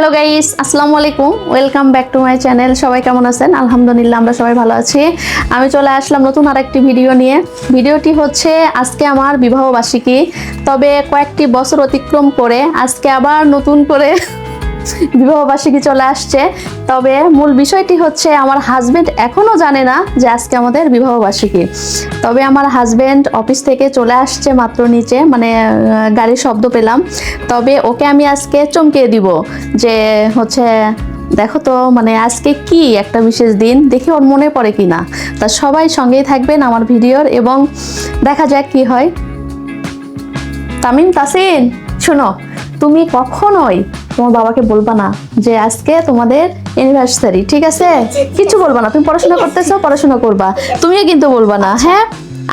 Hello guys, আসসালামু আলাইকুম। Welcome back to my channel সবাই কেমন আছেন? আলহামদুলিল্লাহ, আমরা সবাই ভালো আছি। আমি চলে আসলাম নতুন আরেকটি ভিডিও নিয়ে। ভিডিওটি হচ্ছে আজকে আমার বিবাহবার্ষিকী। তবে কয়েকটি বছর অতিক্রম করে আজকে আবার নতুন করে বিবাহ বার্ষিকী চলে আসছে। তবে মূল বিষয়টি হচ্ছে, আমার হাজবেন্ড এখনও জানে না যে আজকে আমাদের বিবাহ বার্ষিকী তবে আমার হাজবেন্ড অফিস থেকে চলে আসছে মাত্র নিচে মানে গাড়ির শব্দ পেলাম। তবে ওকে আমি আজকে চমকে দিব যে হচ্ছে, দেখো তো মানে আজকে কি একটা বিশেষ দিন, দেখি ওর মনে পড়ে কি না তা সবাই সঙ্গেই থাকবেন আমার ভিডিওর এবং দেখা যাক কি হয়। তামিম, তাসিন, শোনো, তুমি কখনোই তোমার বাবাকে বলবা না যে আজকে তোমাদের অ্যানিভার্সারি ঠিক আছে? কিছু বলবা না। তুমি পড়াশোনা করতেছো পড়াশোনা করবা। তুমিও কিন্তু বলবা না হ্যাঁ?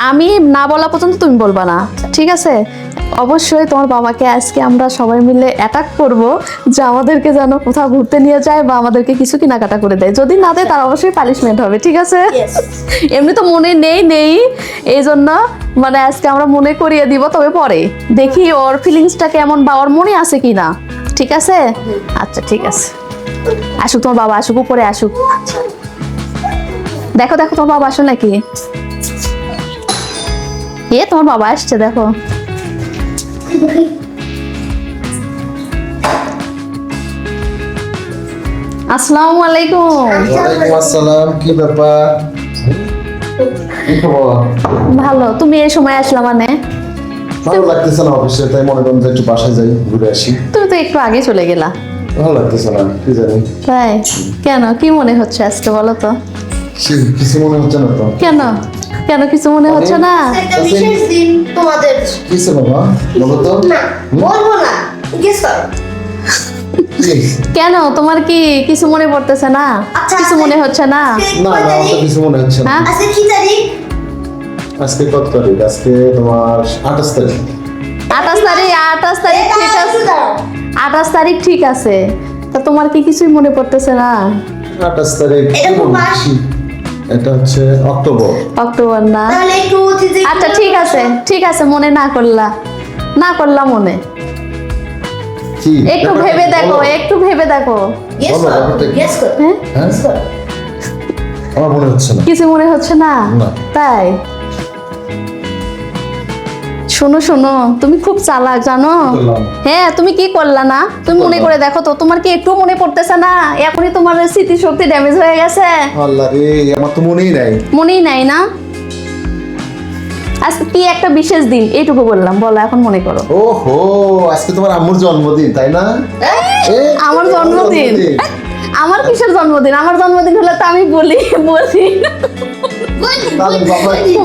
আমি না বলা পর্যন্ত তুমি বলবা না ঠিক আছে? অবশ্যই তোমার বাবাকে আজকে আমরা সবাই মিলে অ্যাটাক করব যে আমাদেরকে যেন কোথাও ঘুরতে নিয়ে যায় বা আমাদেরকে কিছু কেনাকাটা করে দেয়। যদি না দেয় তার অবশ্যই পানিশমেন্ট হবে ঠিক আছে? এমনি তো মনে নেই নেই। এই জন্য মানে আজকে আমরা মনে করিয়ে দিব তবে পরে। দেখি ওর ফিলিংসটা কেমন বা ওর মনে আছে কি না ঠিক আছে? আচ্ছা ঠিক আছে। আসুক তোমার বাবা আসুক উপরে আসুক। দেখো দেখো তোমার বাবা আসো নাকি? এ তোমার বাবা আসছে দেখো। আসসালামু আলাইকুম। ওয়ালাইকুম আসসালাম কি ব্যাপার? ভালো তুমি এই সময় আসলা মানে? ভালো লাগতেছে না অফিসে তাই মনে করেন যে একটু বাসায় যাই ঘুরে আসি। তুমি তো একটু আগে চলে গেলা। ভালো লাগতেছে না কি জানি। তাই? কেন? কি মনে হচ্ছে আজকে বলো তো? কিছু মনে হচ্ছে না তো। কেন? কেন কিছু মনে হচ্ছে না? একটা বিশেষ দিন তোমাদের। কিসে বাবা? বলো তো। না বলব না। গেস কেন? তোমার কি কিছু মনে পড়তেছে না? আচ্ছা, কিছু মনে হচ্ছে না? না না? কিছু মনে হচ্ছে না? আজকে কি তারিখ? আজকে কত তারিখ? আজকে তোমার আঠাশ তারিখ। আঠাশ তারিখ আঠাশ তারিখ ঠিক আছে। একটু আঠাশ তারিখ ঠিক আছে। তা তোমার কি কিছুই মনে পড়তেছে না? আঠাশ তারিখ এটা হচ্ছে অক্টোবর। অক্টোবর না? আচ্ছা ঠিক আছে। ঠিক আছে মনে না করলা। না করলা মনে। একটু ভেবে দেখো একটু ভেবে দেখো। আমার মনে হচ্ছে না। কিছু মনে হচ্ছে না। তাই? শোনো শোনো তুমি খুব চালাক জানো? হ্যাঁ তুমি কি করলা না? তুমি মনে করে দেখো তো তোমার কি একটু মনে পড়তেছে না? এখনই তোমার স্মৃতি শক্তি ড্যামেজ হয়ে গেছে। আল্লাহ রে আমার তো মনেই নাই। মনেই নাই না? আজকে কি একটা বিশেষ দিন? এইটুকু বললাম বলো এখন মনে করো। ওহো আজকে তোমার আম্মুর জন্মদিন তাই না? আমার জন্মদিন। আমার কিসের জন্মদিন? আমার জন্মদিন হলে তো আমি বলি বলি।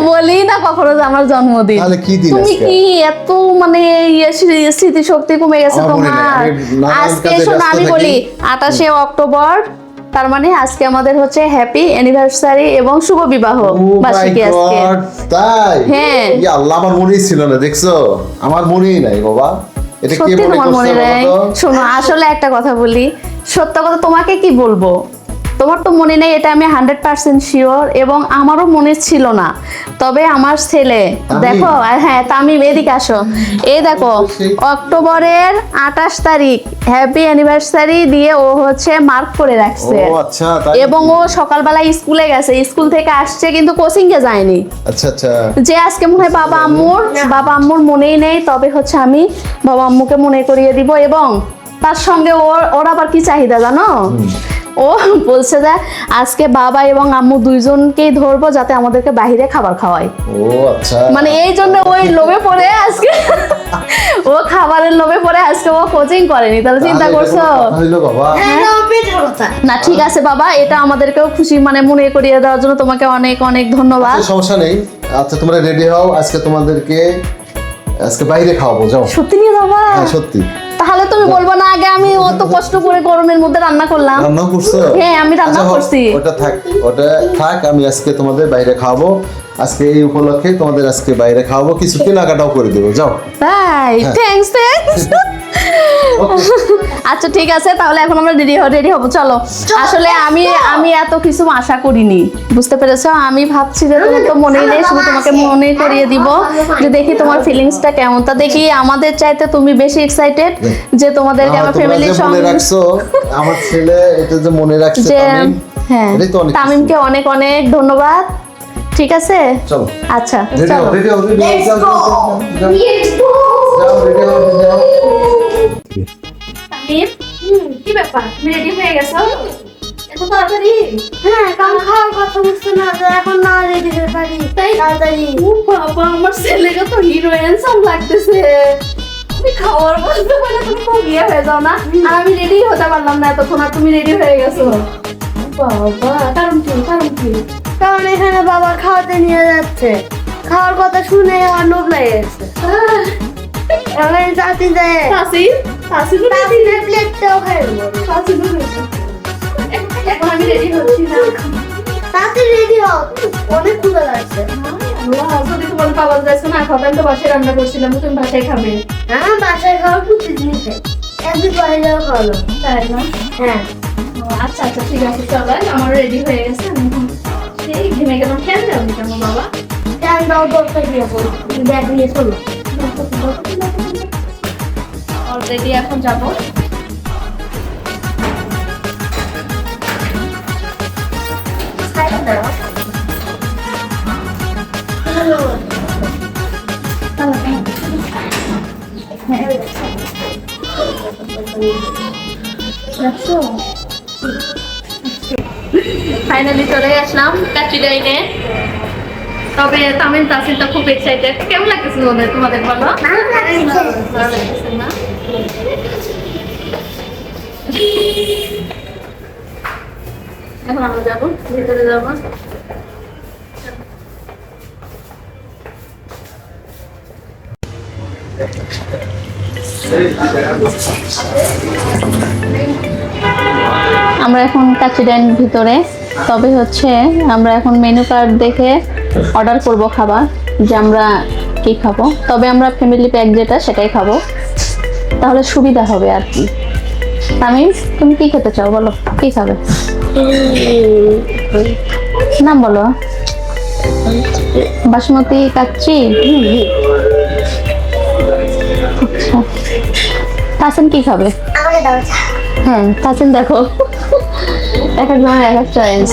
বলি না কখনো যে আমার জন্মদিন। তাহলে কি দিন তুমি কি এত মানে ইয়ে স্মৃ- স্মৃতিশক্তি কমে গেছে তোমার? আজকে শোনো আমি বলি আঠাশে অক্টোবর তার মানে আজকে আমাদের হচ্ছে হ্যাপি অ্যানিভার্সারি এবং শুভ বিবাহ Oh বার্ষিকী আজকে। তাই? হ্যাঁ। ইয়া আল্লাহ আমার মনেই ছিল না দেখছ? আমার মনেই নাই বাবা। এটা কে সত্যি মনে তোমার করছে মনে শোনো আসলে একটা কথা বলি সত্য কথা তোমাকে কি বলব? তোমার তো মনে নেই এটা আমি হান্ড্রেড পার্সেন্ট শিওর এবং আমারও মনে ছিল না। তবে আমার ছেলে দেখো হ্যাঁ তামিম এদিকে আসো। এই দেখো অক্টোবরের আঠাশ তারিখ হ্যাপি অ্যানিভার্সারি দিয়ে ও হচ্ছে মার্ক করে রাখছে। ও আচ্ছা এবং ও সকালবেলা স্কুলে গেছে স্কুল থেকে আসছে কিন্তু কোচিং এ যায়নি। আচ্ছা আচ্ছা। যে আজকে মনে হয় বাবা আম্মুর বাবা আম্মুর মনেই নেই তবে হচ্ছে আমি বাবা আম্মুকে মনে করিয়ে দিব এবং তার সঙ্গে ওর ওর আবার কি চাহিদা জানো? ও বলছে যে আজকে বাবা এবং আম্মু দুইজনকেই ধরবো যাতে আমাদেরকে বাইরে খাবার খাওয়ায়। ও আচ্ছা। মানে এই জন্য ওই লোভে পড়ে আজকে। ও খাবারের লোভে পড়ে আজকে ও কোচিং করেনি তাহলে চিন্তা করছ? হ্যাঁ এটা পেটের কথা। না ঠিক আছে বাবা এটা আমাদেরকেও খুশি মানে মনে করিয়ে দেওয়ার জন্য তোমাকে অনেক অনেক ধন্যবাদ। আচ্ছা, সমস্যা নেই। আচ্ছা তোমরা রেডি হও আজকে তোমাদেরকে আজকে বাইরে খাওয়াবো যাও। সত্যি নিয়ে যাবা? হ্যাঁ সত্যি। তাহলে তুমি বলব না আগে আমি অত কষ্ট করে গরমের মধ্যে রান্না করলাম। রান্না করছ? হ্যাঁ, আমি রান্না আচ্ছা, করছি। ওটা থাক ওটা থাক আমি আজকে তোমাদের বাইরে খাওয়াবো। আজকে এই উপলক্ষে তোমাদের আজকে বাইরে খাওয়াবো কিছু কেনাকাটাও করে দেবো যাও। তাই থ্যাংকস থ্যাঙ্কস আচ্ছা ঠিক আছে তাহলে এখন আমরা রেডি হ রেডি হব চলো। আসলে আমি আমি এত কিছু আশা করিনি বুঝতে পেরেছ? আমি ভাবছি যে তোমার তো মনেই নেই শুধু তোমাকে মনে করিয়ে দিব যে দেখি তোমার ফিলিংসটা কেমন। তা দেখি আমাদের চাইতে তুমি বেশি এক্সাইটেড যে তোমাদেরকে আমার ফ্যামিলির মনে সঙ্গে রাখছো আমার ছেলে এটা যে মনে রাখছে হ্যাঁ এটাই তামিমকে অনেক অনেক ধন্যবাদ। ঠিক আছে? চলো। আচ্ছা রেডি চলো। কি ব্যাপার? তুমি রেডি হয়ে গেছো? এত তাড়াতাড়ি? হ্যাঁ কারণ খাওয়ার কথা বুঝতে না তো এখন না রেডি হয়ে পারি। তাই? তাড়াতাড়ি। ও বাবা আমার ছেলেকে তো হিরো হ্যান্ডসাম লাগতেছে। তুমি খাওয়ার বলতে পারলে তুমি তো হয়ে যাও না। আর আমি রেডি হতে পারলাম না এতক্ষণ আর তুমি রেডি হয়ে গেছো। বাবা কারণ কি কারণ কি? কারণ এখানে বাবা খাওয়াতে নিয়ে যাচ্ছে। খাওয়ার কথা শুনে আমার লোভ লেগে গেছে চাচি প্লেটটাও খাইবো ফাসি এখন আমি রেডি হচ্ছি না। চাচি রেডি হও। অনেক ক্ষুদা লাগছে। যদি তোমার খাবার যাচ্ছে না আমি তো বাসায় রান্না করছিলাম তুমি বাসায় খাবে। হ্যাঁ বাসায় খাওয়া প্রতিদিনই খাই একদিন বাইরেও খাওয়ালো। তাই না? হ্যাঁ। আচ্ছা আচ্ছা ঠিক আছে চলো আমার রেডি হয়ে গেছে সেই ঘেমে গেলাম। কেন বাবা? ফ্যান দাও দরজা দিয়ে ব্যাগ নিয়ে চলো। অলরেডি এখন যাব। ফাইনালি চলে আসলাম কাচিডাইনে তবে তামিল তাসিলটা খুব এক্সাইটেড কেমন লাগতেছে তোমাদের তোমাদের বলো? ভালো লাগতেছে না? আমরা এখন কাচিডেন ভিতরে, তবে হচ্ছে আমরা এখন মেনু কার্ড দেখে অর্ডার করব খাবার, যে আমরা কি খাব। তবে আমরা ফ্যামিলি প্যাক যেটা, সেটাই খাব। তাহলে সুবিধা হবে আর কি। তামিম, তুমি কি খেতে চাও? বলো, কি খাবে? নাম বলো। বাসমতি কাচ্চি? আচ্ছা। তাসিন কি খাবে। হ্যাঁ তাসেন দেখো। এক এক জনের এক এক চয়েস।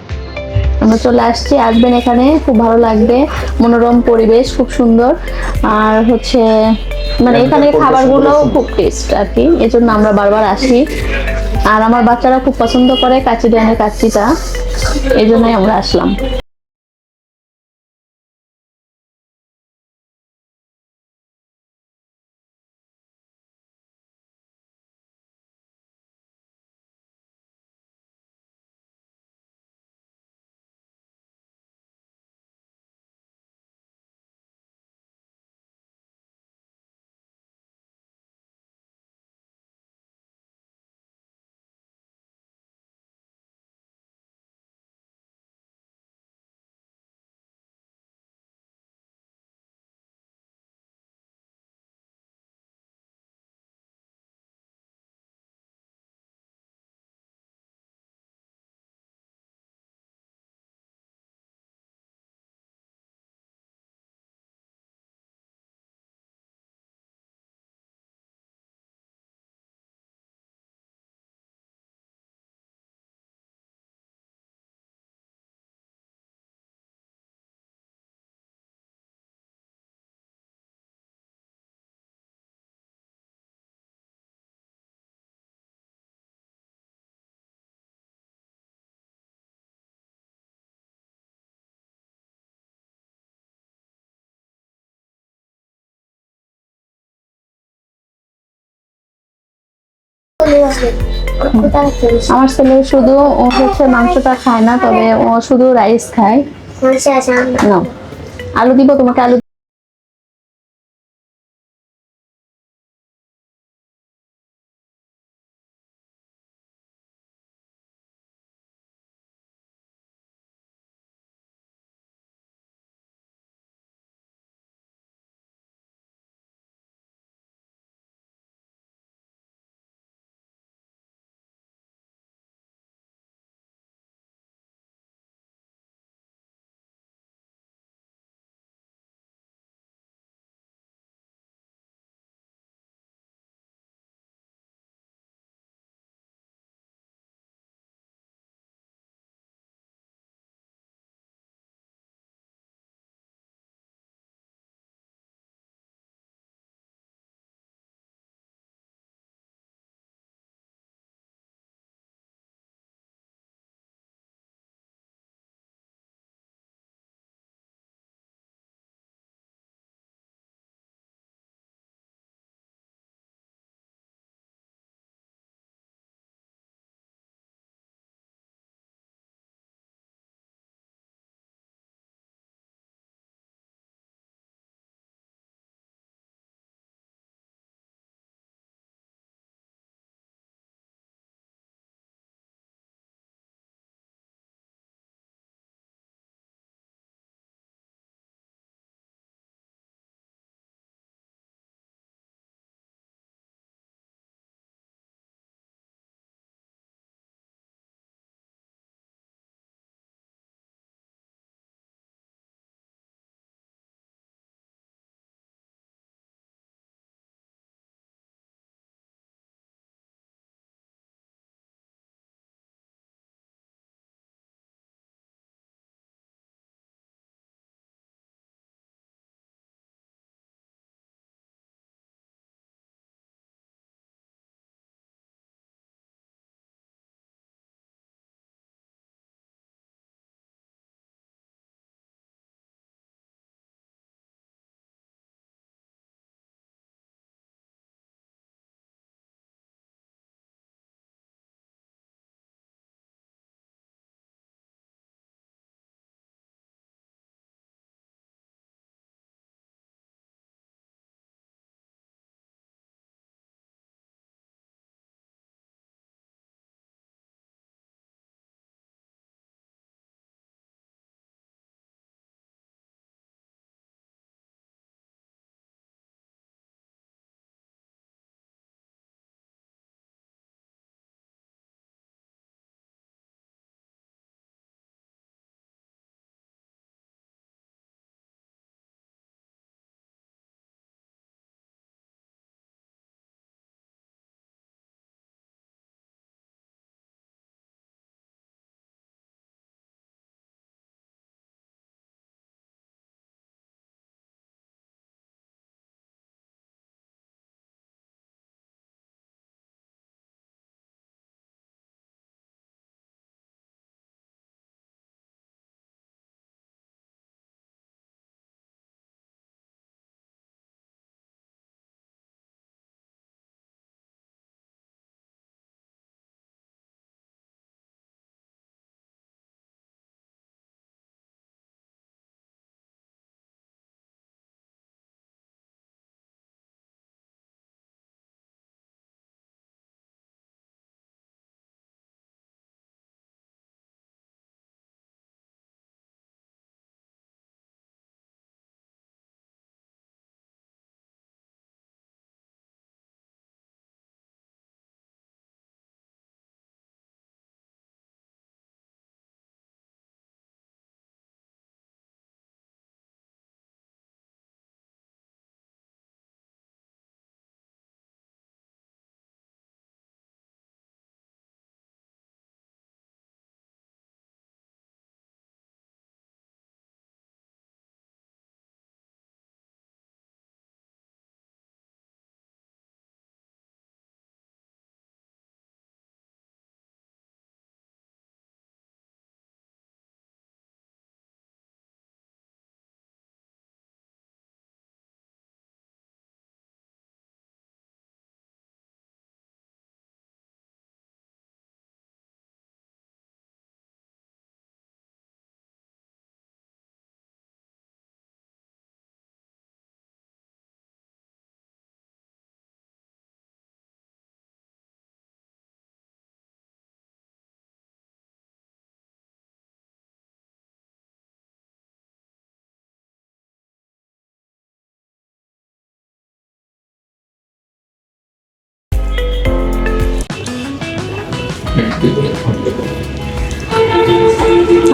আমরা চলে আসছি। আসবেন এখানে খুব ভালো লাগবে। মনোরম পরিবেশ খুব সুন্দর। আর হচ্ছে মানে এখানে খাবারগুলো খুব টেস্ট আর কি এজন্য আমরা বারবার আসি। আর আমার বাচ্চারা খুব পছন্দ করে কাচি ডানের কাচিটা এই জন্যই আমরা আসলাম। আমার ছেলে শুধু ও হচ্ছে মাংসটা খায় না তবে ও শুধু রাইস খায়। না আলু দিব তোমাকে আলু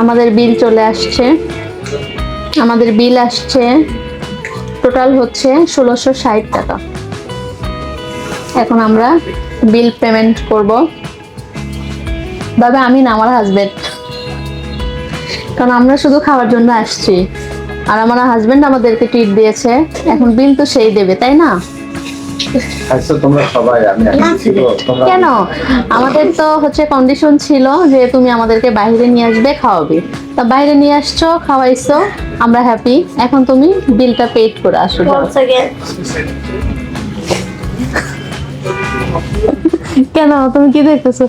আমাদের বিল চলে আসছে। আমাদের বিল আসছে টোটাল হচ্ছে ষোলোশো ষাট টাকা। এখন আমরা বিল পেমেন্ট করব। তবে আমি না, আমার হাজবেন্ড কারণ আমরা শুধু খাওয়ার জন্য আসছি। আর আমার হাজবেন্ড আমাদেরকে ট্রিট দিয়েছে। এখন বিল তো সেই দেবে, তাই না? খাইছো তোমরা সবাই আমি আসছি তো, তোমরা কেন? আমাদের তো হচ্ছে কন্ডিশন ছিল যে তুমি আমাদেরকে বাইরে নিয়ে আসবে খাওয়াবে। তা বাইরে নিয়ে আসছো খাওয়াইছো আমরা হ্যাপি এখন তুমি বিলটা পেড করে আসো. কেন? তুমি কি দেখতেছো?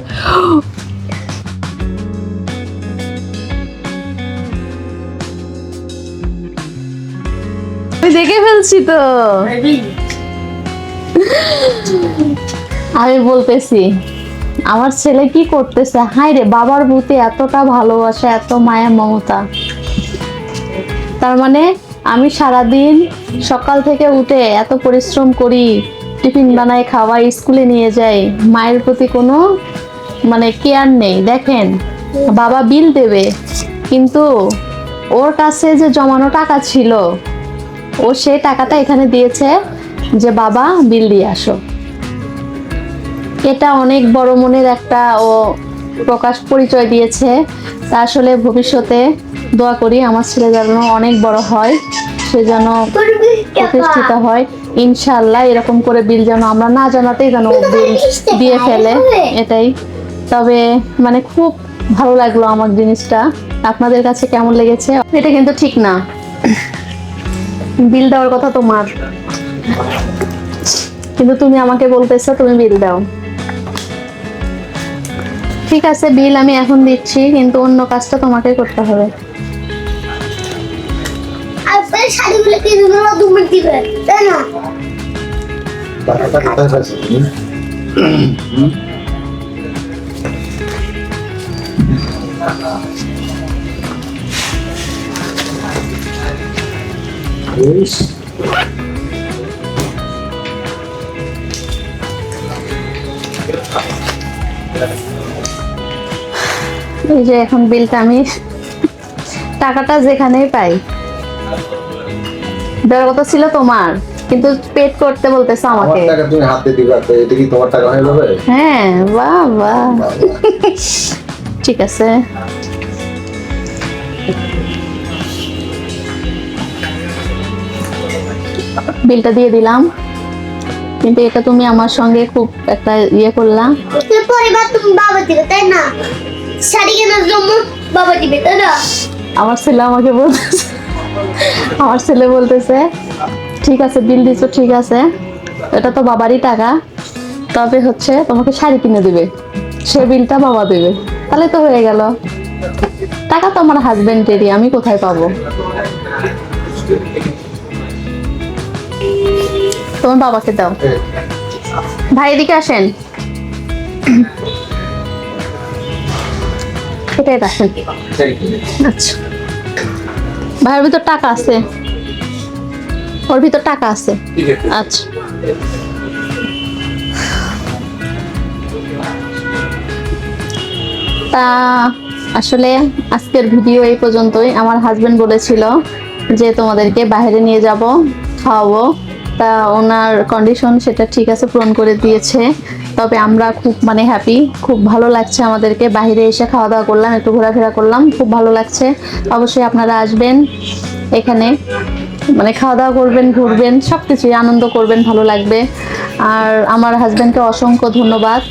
দেখে ফেলছি তো। আমি বলতেছি, আমার ছেলে কি করতেছে? হাই রে, বাবার প্রতি এতটা ভালোবাসা, এত মায়া, মমতা। তার মানে আমি সারাদিন সকাল থেকে উঠে এত পরিশ্রম করি, টিফিন বানাই খাওয়াই, স্কুলে নিয়ে যাই, মায়ের প্রতি কোনো মানে কেয়ার নেই। দেখেন, বাবা বিল দেবে, কিন্তু ওর কাছে যে জমানো টাকা ছিল, ও সেই টাকাটা এখানে দিয়েছে যে বাবা বিল দিয়ে আসো। এটা অনেক বড় মনের একটা ও প্রকাশ পরিচয় দিয়েছে। তা আসলে ভবিষ্যতে দোয়া করি আমার ছেলে যেন অনেক বড় হয় সে যেন প্রতিষ্ঠিত হয়। ইনশাল্লাহ এরকম করে বিল যেন আমরা না জানাতেই যেন বিল দিয়ে ফেলে। এটাই। তবে মানে খুব ভালো লাগল আমার জিনিসটা। আপনাদের কাছে কেমন লেগেছে? এটা কিন্তু ঠিক না। বিল দেওয়ার কথা তোমার। কিন্তু তুমি আমাকে বলতেছো তুমি বিল দাও। ঠিক আছে বিল আমি এখন দিচ্ছি কিন্তু অন্য কাজটা তোমাকে করতে হবে। এই যে এখন বিলটা আমি টাকাটা যেখানেই পাই। দেওয়ার কথা ছিল তোমার কিন্তু পেড করতে বলতেছো আমার আমাকে। টাকা তুমি হাতে দিবা তো এটা কি তোমার টাকা হয়ে যাবে? হ্যাঁ বাহ বাহ ঠিক আছে। বিলটা দিয়ে দিলাম। কিন্তু এটা তুমি আমার সঙ্গে খুব একটা ইয়ে করলাম পরিবার তুমি বাবা দিবে তাই না? আমার ছেলে আমাকে বলতেছে, আমার ছেলে বলতেছে, ঠিক আছে বিল দিছো, ঠিক আছে। এটা তো বাবারই টাকা। তবে হচ্ছে তোমাকে শাড়ি কিনে দিবে। সে বিলটা বাবা দেবে। তাহলে তো হয়ে গেল। টাকা তো আমার হাজবেন্ডেরই আমি কোথায় পাবো? তোমার বাবাকে দাও। ভাই এদিকে আসেন। আচ্ছা। ভাইয়ের ভিতর টাকা আছে? ওর ভিতর টাকা আছে? আচ্ছা। তা, আসলে আজকের ভিডিও এই পর্যন্তই। আমার হাজবেন্ড বলেছিল যে তোমাদেরকে বাইরে নিয়ে যাব, খাওয়াবো। তা ওনার কন্ডিশন সেটা ঠিক আছে, পূরণ করে দিয়েছে। তবে আমরা খুব মানে হ্যাপি খুব ভালো লাগছে আমাদেরকে। বাইরে এসে খাওয়া দাওয়া করলাম, একটু ঘোরাফেরা করলাম, খুব ভালো লাগছে। অবশ্যই আপনারা আসবেন এখানে। মানে খাওয়া দাওয়া করবেন, ঘুরবেন সব কিছুই আনন্দ করবেন, ভালো লাগবে। আর আমার হাজব্যান্ডকে অসংখ্য ধন্যবাদ।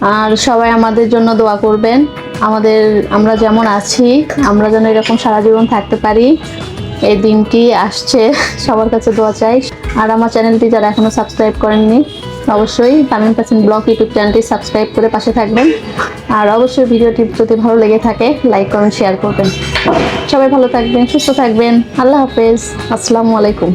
আর সবাই আমাদের জন্য দোয়া করবেন। আমাদের, আমরা যেমন আছি, আমরা যেন এরকম সারা জীবন থাকতে পারি। এই দিনটি আসছে, সবার কাছে দোয়া চাই। আর আমার চ্যানেলটি যারা এখনও সাবস্ক্রাইব করেননি, অবশ্যই তামিম পাচ্ছেন ব্লগ ইউটিউব চ্যানেলটি সাবস্ক্রাইব করে পাশে থাকবেন। আর অবশ্যই ভিডিওটি যদি ভালো লেগে থাকে, লাইক করুন শেয়ার করবেন। সবাই ভালো থাকবেন, সুস্থ থাকবেন। আল্লাহ হাফেজ। আসসালামু আলাইকুম।